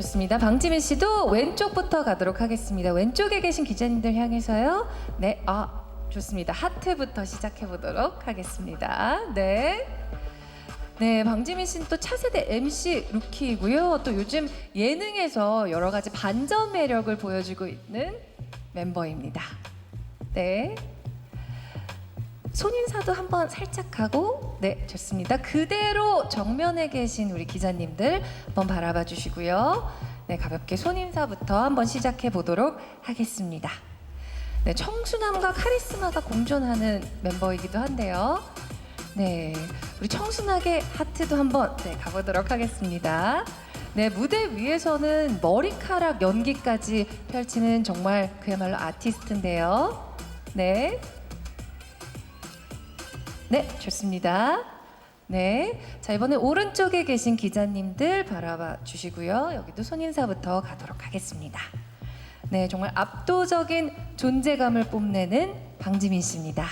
좋습니다. 방지민 씨도 왼쪽부터 가도록 하겠습니다. 왼쪽에 계신 기자님들 향해서요. 네, 아 좋습니다. 하트부터 시작해 보도록 하겠습니다. 네. 네, 방지민 씨는 또 차세대 MC 루키이고요. 또 요즘 예능에서 여러 가지 반전 매력을 보여주고 있는 멤버입니다. 네. 손인사도 한번 살짝 하고 네 좋습니다. 그대로 정면에 계신 우리 기자님들 한번 바라봐 주시고요. 네 가볍게 손인사부터 한번 시작해 보도록 하겠습니다. 네 청순함과 카리스마가 공존하는 멤버이기도 한데요. 네 우리 청순하게 하트도 한번 네 가보도록 하겠습니다. 네 무대 위에서는 머리카락 연기까지 펼치는 정말 그야말로 아티스트인데요. 네 네, 좋습니다. 네. 자, 이번에 오른쪽에 계신 기자님들 바라봐 주시고요. 여기도 손인사부터 가도록 하겠습니다. 네, 정말 압도적인 존재감을 뽐내는 방지민 씨입니다.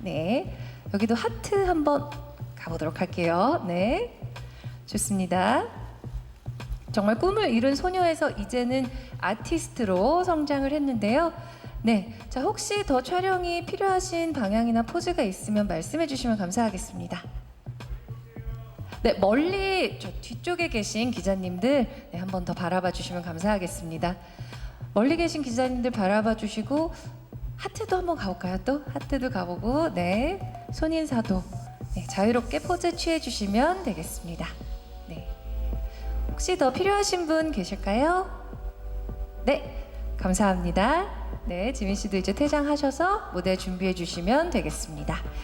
네. 여기도 하트 한번 가보도록 할게요. 네. 좋습니다. 정말 꿈을 이룬 소녀에서 이제는 아티스트로 성장을 했는데요. 네, 자 혹시 더 촬영이 필요하신 방향이나 포즈가 있으면 말씀해 주시면 감사하겠습니다. 네, 멀리 저 뒤쪽에 계신 기자님들 네, 한번 더 바라봐 주시면 감사하겠습니다. 멀리 계신 기자님들 바라봐 주시고 하트도 한번 가볼까요? 또 하트도 가보고 네 손 인사도 네, 자유롭게 포즈 취해 주시면 되겠습니다. 네. 혹시 더 필요하신 분 계실까요? 네, 감사합니다. 네, 지민 씨도 이제 퇴장하셔서 무대 준비해 주시면 되겠습니다.